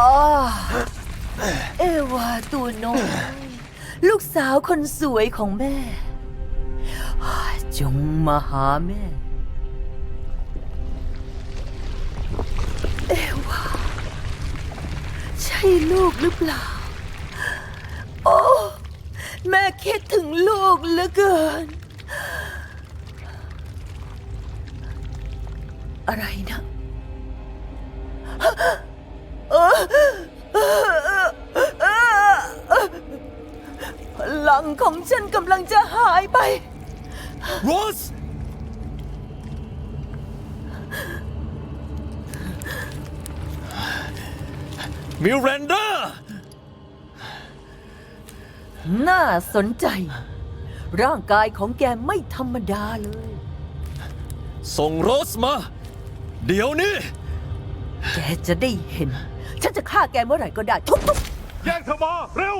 อ๋อเอวาตัวน้อยลูกสาวคนสวยของแม่ จงมาหาแม่ เอวาใช่ลูกหรือเปล่า โอ้แม่คิดถึงลูกเหลือเกิน อะไรนะ ของฉันกำลังจะหายไป โรส มิรันดา น่าสนใจ ร่างกายของแกไม่ธรรมดาเลย ส่งโรสมา เดี๋ยวนี้ แกจะได้เห็น ฉันจะฆ่าแกเมื่อไหร่ก็ได้ทุบแย่งเธอมา เร็ว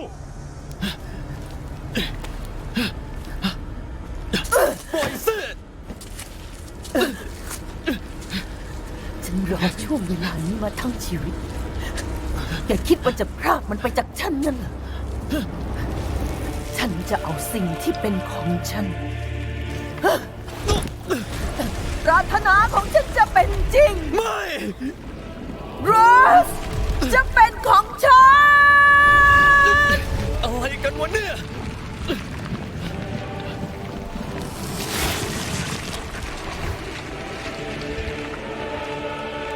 ปล่อยสิ ๆฉันรอ ช่วงเวลานี้มาทั้งชีวิตแกคิดว่าจะพรากมันไปจากฉันนั่นเหรอฉันจะเอาสิ่งที่เป็นของฉันปรารถนาของฉันจะเป็นจริง ไม่โรสจะเป็นของฉัน อะไรกันวะเนี่ย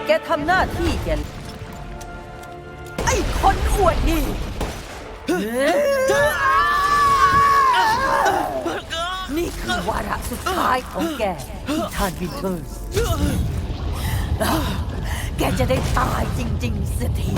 แกทำหน้าที่แกไอ้คนอวดดีนี่คือวาระสุดท้ายของแกที่ทานวินเทอร์สแกจะได้ตายจริง ๆ เสียที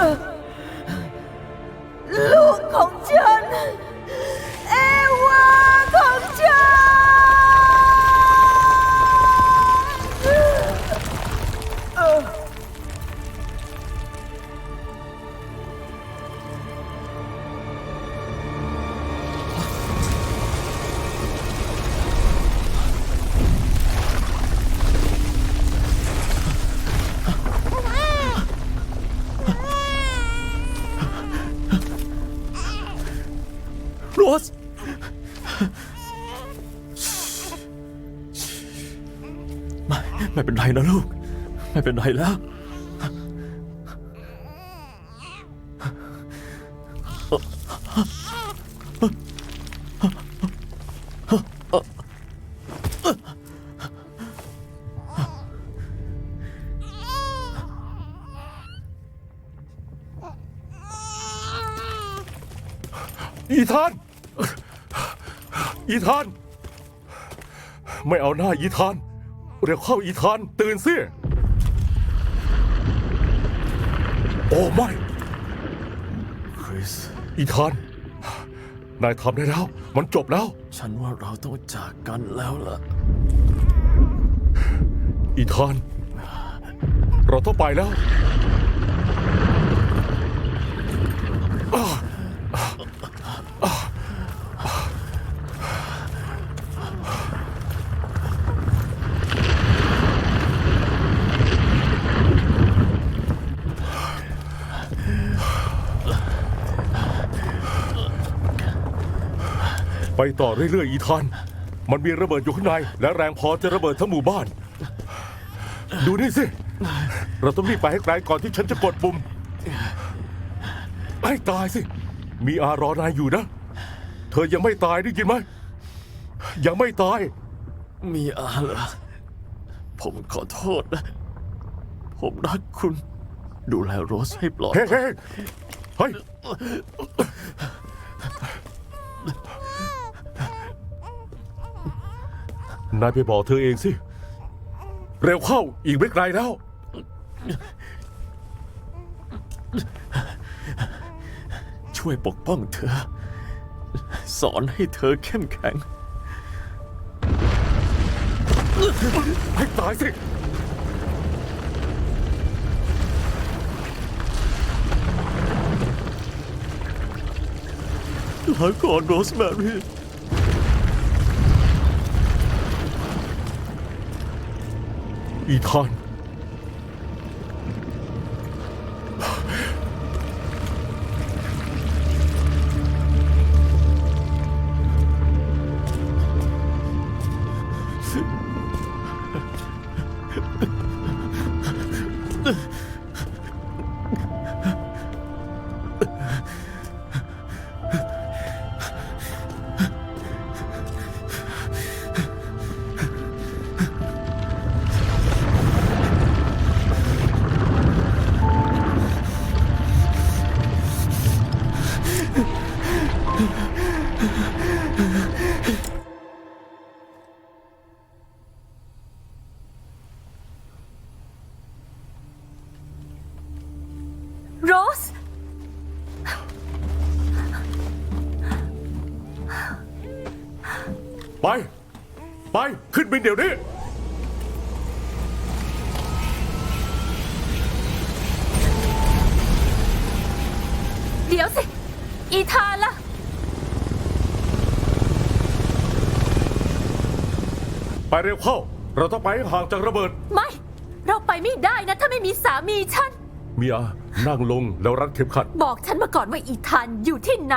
ลู ส ไม่ ไม่เป็นไรนะลูก ไม่เป็นไรแล้ว อีธาน อีธาน ไม่เอาหน้าอีธาน เร็วเข้าอีธาน ตื่นสิ โอ้ไม่ คริส อีธาน นายทำได้แล้ว มันจบแล้ว ฉันว่าเราต้องจากกันแล้วล่ะ อีธาน เราต้องไปแล้ว ไปต่อเรื่อยๆอีธาน มันมีระเบิดอยู่ข้างใน และแรงพอจะระเบิดทั้งหมู่บ้าน ดูนี่สิ เราต้องรีบไปให้ไกลก่อนที่ฉันจะกดปุ่มให้ตายสิ มีอารอนายอยู่นะ เธอยังไม่ตายได้ยินไหม ยังไม่ตาย มีอาเหรอ ผมขอโทษนะ ผมรักคุณ ดูแลโรสให้ปลอดเฮ้เฮ้เฮ้ย นายไปบอกเธอเองสิ เร็วเข้าอีกไม่ไกลแล้ว ช่วยปกป้องเธอ สอนให้เธอเข้มแข็ง ให้ตายสิ ลาก่อนโรสแมรี่ อีธ โรส ไป ไป ขึ้นบินเดี๋ยวนี้ เดี๋ยวสิ อีธานล่ะ ไปเร็วเข้า เราต้องไปให้ห่างจากระเบิด ไม่ เราไปไม่ได้นะ ถ้าไม่มีสามีฉัน เมียนั่งลงแล้วรัดเข็มขัด บอกฉันมาก่อนว่าอีธานอยู่ที่ไหน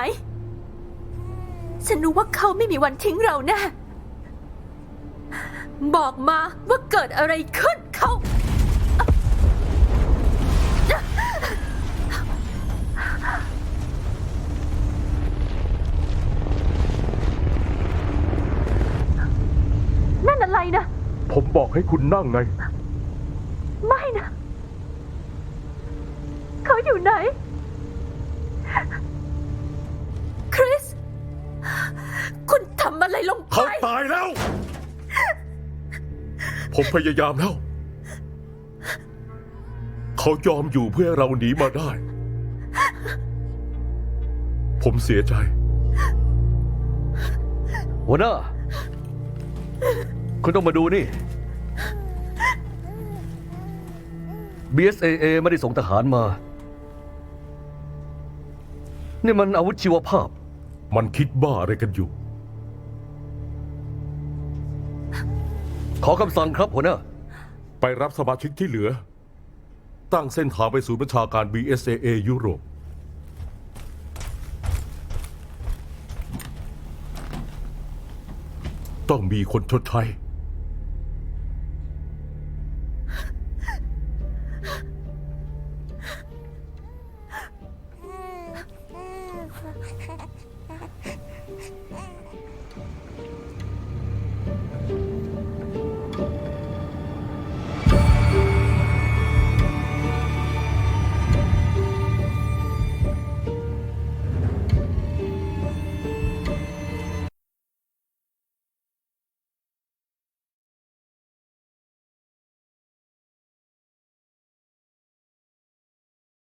ฉันรู้ว่าเขาไม่มีวันทิ้งเราแน่บอกมาว่าเกิดอะไรขึ้นเขา นั่นอะไรนะ ผมบอกให้คุณนั่งไง ไม่นะ เขาอยู่ไหน คริส คุณทำอะไรลงไป เขาตายแล้ว ผมพยายามแล้ว เขายอมอยู่เพื่อให้เราหนีมาได้ ผมเสียใจหัวหน้า คุณต้องมาดูนี่ BSAA ไม่ได้ส่งทหารมา นี่มันอาวุธชีวภาพ มันคิดบ้าอะไรกันอยู่ ขอคำสั่งครับหัวหน้า ไปรับสมาชิกที่เหลือ ตั้งเส้นทางไปสู่บัญชาการ BSAA ยุโรป ต้องมีคนชดใช้